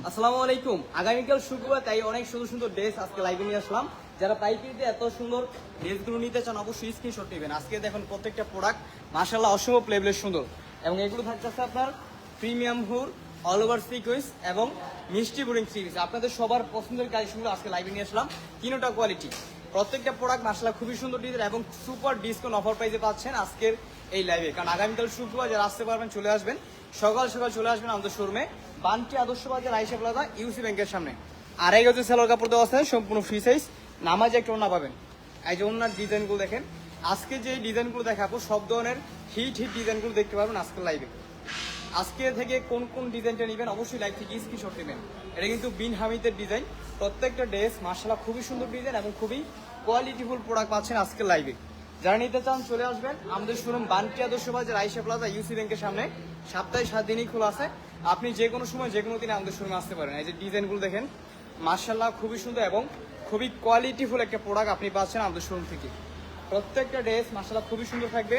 আসসালামু আলাইকুম। আগামীকাল শুক্রবার, তাই অনেক সুন্দর সুন্দর ড্রেস আজকে লাইভে নিয়ে আসলাম। যারা পাইকারিতে এত সুন্দর ড্রেসগুলো নিতে চান, অবশ্যই স্ক্রিনশট নেবেন। আজকে দেখুন প্রত্যেকটা প্রোডাক্ট মাসাল্লাহ অসম্ভব লেভেলের সুন্দর। এবং এগুলো থাকতেছে আপনার প্রিমিয়াম হুর অল ওভার সিকুইন্স এবং মিষ্টি বোরিং সিরিজ আপনাদের সবার পছন্দের কালেকশনগুলো আজকে লাইভে নিয়ে আসলাম। তিনোটা কোয়ালিটি প্রত্যেকটা প্রোডাক্ট মাসালা খুবই সুন্দর ডিজাইন এবং সুপার ডিসকাউন্ট অফার প্রাইসে পাচ্ছেন আজকের এই লাইভে কারণ আগামীকাল শুক্রবার যারা আসতে পারবেন, চলে আসবেন। সকাল সকাল চলে আসবেন আমাদের শোরুমে বান্টি আদর্শ বাজার আইসা প্লাজা ইউসি ব্যাংকের সামনে। আড়াই গজের সেলোর কাপড় দেওয়া আছে, সম্পূর্ণ ফ্রি সাইজ নামাজে একটা ওনা পাবেন। এই যে ওনার ডিজাইনগুলো দেখেন। আজকে যে ডিজাইনগুলো দেখাবো, সব ধরনের হিট হিট ডিজাইনগুলো দেখতে পারবেন আজকের লাইভে আজকে থেকে কোন কোন ডিজাইনটা নেবেন, অবশ্যই লাইভ থেকে স্ক্রিনশট নেবেন। এটা কিন্তু বিন হামিদের ডিজাইন। প্রত্যেকটা ড্রেস মার্শাল্লাহ খুবই সুন্দর ডিজাইন এবং খুবই কোয়ালিটিফুল প্রোডাক্ট পাচ্ছেন আজকে লাইভে যারা নিতে চান, চলে আসবেন আমাদের শোরুম বান্টি আদর্শ বাজার আইসা প্লাজা ইউসি ব্যাংকের সামনে। সপ্তাহে সাত দিনই খোলা আছে। আপনি যে কোনো সময়, যে কোনো দিনে আমাদের শোরুমে আসতে পারেন। এই যে ডিজাইনগুলো দেখেন মার্শাল্লাহ খুবই সুন্দর এবং খুবই কোয়ালিটিফুল একটা প্রোডাক্ট আপনি পাচ্ছেন আমাদের শোরুম থেকে। প্রত্যেকটা ড্রেস মার্শাল্লাহ খুবই সুন্দর থাকবে।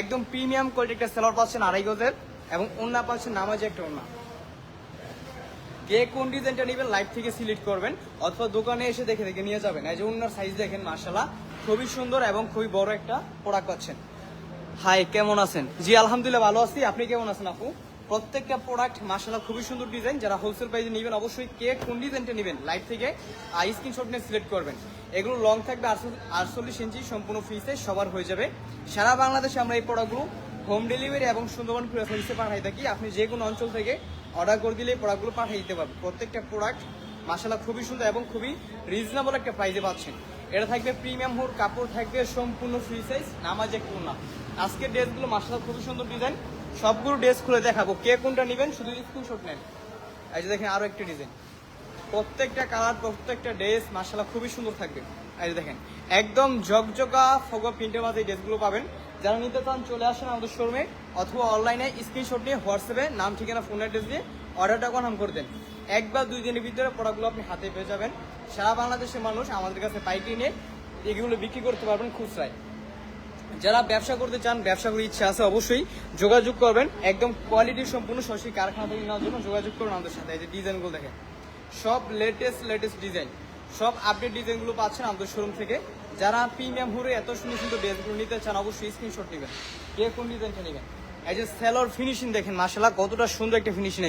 একদম প্রিমিয়াম কোয়ালিটি একটা সেলার পাচ্ছেন আড়াই গজের। এবং ওন্না পাচ্ছেন নামাজে একটা ওনা কে কোন ডিজাইনটা নেবেন লাইভ থেকে সিলেক্ট করবেন, অথবা দোকানে এসে দেখে দেখে নিয়ে যাবেন। এই যে ওনার সাইজ দেখেন মার্শাল্লাহ খুবই সুন্দর এবং খুবই বড় একটা প্রোডাক্ট পাচ্ছেন। হাই, কেমন আছেন? জি, আলহামদুলিল্লাহ, ভালো আছি। আপনি কেমন আছেন আপু? প্রত্যেকটা প্রোডাক্ট মার্শাল্লাহ খুবই সুন্দর ডিজাইন যারা হোলসেল প্রাইসে নেবেন, অবশ্যই কে কোন ডিজাইনটা নেবেন লাইভ থেকে স্ক্রিনশট নিয়ে সিলেক্ট করবেন। এগুলো লং থাকবে আটচল্লিশ ইঞ্চি, সম্পূর্ণ ফ্রিতে সবার হয়ে যাবে। সারা বাংলাদেশে আমরা এই প্রোডাক্টগুলো হোম ডেলিভারি এবং সুন্দরবন কুরিয়ার সার্ভিসে পাঠাই থাকি। আপনি যে কোনো অঞ্চল থেকে অর্ডার করে দিলে প্রোডাক্টগুলো পাঠিয়ে দিতে পারবেন। প্রত্যেকটা প্রোডাক্ট মাসালা খুবই সুন্দর এবং খুবই রিজনেবল একটা প্রাইসে পাচ্ছেন। এটা থাকবে প্রিমিয়াম হোর কাপড় থাকবে সম্পূর্ণ ফ্রি সাইজ নামাজে কোনা আজকের ড্রেসগুলো মাসালা খুবই সুন্দর ডিজাইন সবগুলো ড্রেস খুলে দেখাবো। কে কোনটা নেবেন শুধু স্ক্রিনশট নেন। এই যে দেখেন আরও একটা ডিজাইন প্রত্যেকটা কালার প্রত্যেকটা ড্রেস মাসালা খুবই সুন্দর থাকবে। এই যে দেখেন, একদম জকজকা ফগো প্রিন্টের মাঝে এই ড্রেসগুলো পাবেন। যারা নিতে চান চলে আসেন আমাদের শোরুমে অথবা অনলাইনে স্ক্রিনশট নিয়ে হোয়াটসঅ্যাপে নাম, ঠিকানা ফোন অ্যাড্রেস দিয়ে অর্ডারটা কনফার্ম করে দেন। এক বা দুই দিনের ভিতরে প্রোডাক্টগুলো আপনি হাতে পেয়ে যাবেন। সারা বাংলাদেশের মানুষ আমাদের কাছে পাইকারি নিয়ে এগুলো বিক্রি করতে পারবেন খুচরায়। যারা ব্যবসা করতে চান, ব্যবসা করার ইচ্ছা আছে অবশ্যই যোগাযোগ করবেন। একদম কোয়ালিটি সম্পূর্ণ সরাসরি কারখানা থেকে নেওয়ার জন্য যোগাযোগ করুন আমাদের সাথে, এই যে ডিজাইনগুলো দেখেন। সব লেটেস্ট লেটেস্ট ডিজাইন সব আপডেট ডিজাইনগুলো পাচ্ছেন আমাদের শোরুম থেকে। যারা প্রিমিয়াম হুরে এত সুন্দর সুন্দর ড্রেসগুলো নিতে চান, অবশ্যই স্ক্রিনশট নেবেন। কে কোন ডিজাইনটা নেবেন? এই যে সেলর ফিনিশিং দেখেন মাসাল্লাহ কতটা সুন্দর একটা ফিনিশিং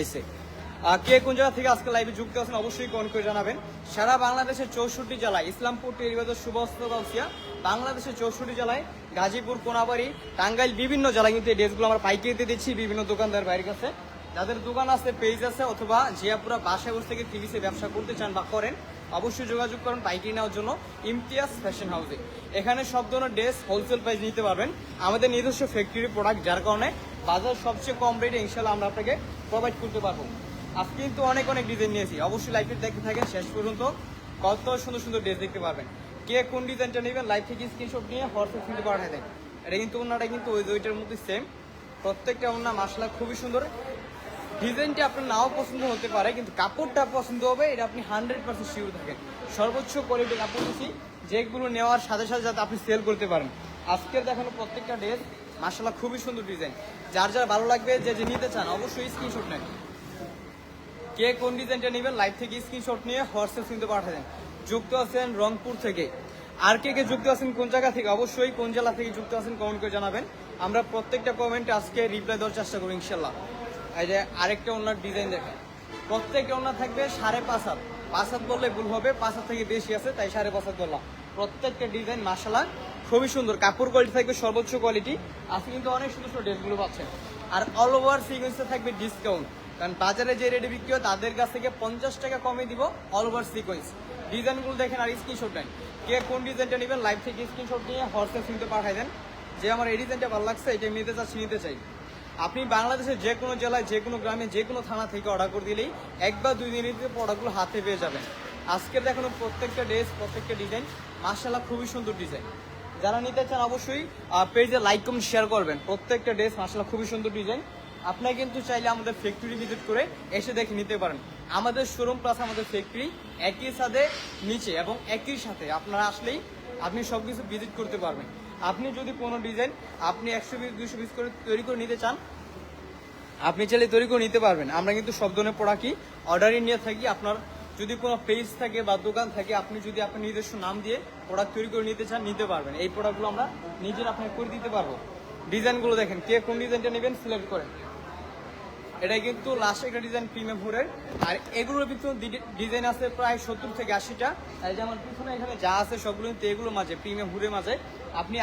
আর কে কোন জায়গা থেকে আজকে লাইভে যুক্ত আছেন, অবশ্যই কমেন্ট করে জানাবেন। সারা বাংলাদেশের চৌষট্টি জেলায়, ইসলামপুর টেরিবাজার সুবস্ত গাউসিয়া, বাংলাদেশের চৌষট্টি জেলায়, গাজীপুর, কোনাবাড়ি, টাঙ্গাইল, বিভিন্ন জেলায় কিন্তু এই ড্রেসগুলো আমরা পাইকারিতে দিচ্ছি, বিভিন্ন দোকানদার বাইরের কাছে। যাদের দোকান আছে পেজ আছে, অথবা জিয়াপুরা বাসায় বসে থেকে টিভিসে ব্যবসা করতে চান বা করেন অবশ্যই যোগাযোগ করুন পাইকারি নেওয়ার জন্য ইমতিয়াজ ফ্যাশন হাউসে। এখানে সব ধরনের ড্রেস হোলসেল প্রাইস নিতে পারবেন। আমাদের নিজস্ব ফ্যাক্টরি প্রোডাক্ট যার কারণে বাজার সবচেয়ে কম রেটে ইনশাল্লাহ আমরা আপনাকে প্রোভাইড করতে পারব। আজকে কিন্তু অনেক অনেক ডিজাইন নিয়েছি। অবশ্যই লাইভে দেখতে থাকেন। শেষ পর্যন্ত কত সুন্দর সুন্দর ড্রেস দেখতে পারবেন। কে কোন ডিজাইনটা নেবেন লাইভ থেকে স্ক্রিনশট নিয়ে হোয়াটসঅ্যাপ কিন্তু পাঠিয়ে দেন এটা কিন্তু ওনাটা কিন্তু ওই দুইটার মধ্যে সেম প্রত্যেকটা ওনার মাসলা খুবই সুন্দর। ডিজাইনটা আপনার নাও পছন্দ হতে পারে, কিন্তু কাপড়টা পছন্দ হবে, এটা আপনি হান্ড্রেড পার্সেন্ট শিওর থাকেন। সর্বোচ্চ কোয়ালিটির কাপড় দিচ্ছি যেগুলো নেওয়ার সাথে সাথে যাতে আপনি সেল করতে পারেন। আজকের দেখানো প্রত্যেকটা ড্রেস মাসাল্লাহ খুবই সুন্দর ডিজাইন যার যার ভালো লাগবে, যে যে নিতে চান, অবশ্যই স্ক্রিনশট নেন। কে কোন ডিজাইনটা নেবেন লাইভ থেকে স্ক্রিনশট নিয়ে হোয়াটসঅ্যাপ কিন্তু পাঠাবেন। যুক্ত আছেন রংপুর থেকে। আর কে কে যুক্ত আছেন কোন জায়গা থেকে, অবশ্যই কোন জেলা থেকে যুক্ত আছেন কমেন্ট করে জানাবেন। আমরা প্রত্যেকটা কমেন্ট আজকে রিপ্লাই দেওয়ার চেষ্টা করব ইনশাল্লাহ এই যে আরেকটা ওনার ডিজাইন দেখেন। প্রত্যেকটা ওনার থাকবে সাড়ে পাঁচ হাত। পাঁচ হাত বললে ভুল হবে, পাঁচ হাত থেকে বেশি আছে, তাই সাড়ে পাঁচ হাত বললাম প্রত্যেকটা ডিজাইন মাসালা খুবই সুন্দর। কাপড় কোয়ালিটি থাকবে সর্বোচ্চ কোয়ালিটি আজকে কিন্তু অনেক সুন্দর সুন্দর ড্রেসগুলো পাচ্ছেন। আর অল ওভার সিকোয়েন্সে থাকবে ডিসকাউন্ট কারণ বাজারে যে রেটে বিক্রি হয়, তাদের কাছ থেকে পঞ্চাশ টাকা কমে দিব অল ওভার সিকোয়েন্স ডিজাইনগুলো দেখেন আর স্ক্রিনশট নেন কে কোন ডিজাইনটা নেবেন লাইভ থেকে স্ক্রিনশট নিয়ে হোয়াটসঅ্যাপ কিন্তু পাঠাই দেন। যে আমার এই ডিজাইনটা ভালো লাগছে, এটা নিতে চাচ্ছি, নিতে চাই। আপনি বাংলাদেশের যে কোনো জেলায়, যে কোনো গ্রামে, যে কোনো থানা থেকে অর্ডার করে দিলেই এক বা দুই দিনের প্রোডাক্টগুলো হাতে পেয়ে যাবেন। আজকের দেখানো প্রত্যেকটা ড্রেস প্রত্যেকটা ডিজাইন মার্শাল্লাহ খুবই সুন্দর ডিজাইন যারা নিতে চান অবশ্যই পেজে লাইক কমেন্ট শেয়ার করবেন। প্রত্যেকটা ড্রেস মার্শাল্লাহ খুবই সুন্দর ডিজাইন আপনারা কিন্তু চাইলে আমাদের ফ্যাক্টরি ভিজিট করে এসে দেখে নিতে পারেন। আমাদের শোরুম প্লাস আমাদের ফ্যাক্টরি একই সাথে নিচে এবং একই সাথে। আপনারা আসলেই আপনি সব কিছু ভিজিট করতে পারবেন। আপনি যদি কোনো ডিজাইন আপনি একশো পিস দুশো পিস করে তৈরি করে নিতে চান, আপনি চাইলে তৈরি করে নিতে পারবেন। আমরা কিন্তু সব ধরনের প্রোডাক্টই অর্ডারই নিয়ে থাকি। আপনার যদি কোনো পেজ থাকে বা দোকান থাকে, আপনি যদি আপনার নিজস্ব নাম দিয়ে প্রোডাক্ট তৈরি করে নিতে চান, নিতে পারবেন। এই প্রোডাক্টগুলো আমরা নিজের আপনাকে করে দিতে পারব। ডিজাইনগুলো দেখেন, কে কোন ডিজাইনটা নেবেন সিলেক্ট করেন। এটা কিন্তু লাস্ট একটা ডিজাইন প্রিমিয়াম হুডের আর এগুলোর কিন্তু ডিজাইন আছে প্রায় সত্তর থেকে আশিটা। আর যেমন পিছনে এখানে যা আছে সবগুলো কিন্তু এগুলো মাঝে প্রিমিয়াম হুডের মাঝে। আপনি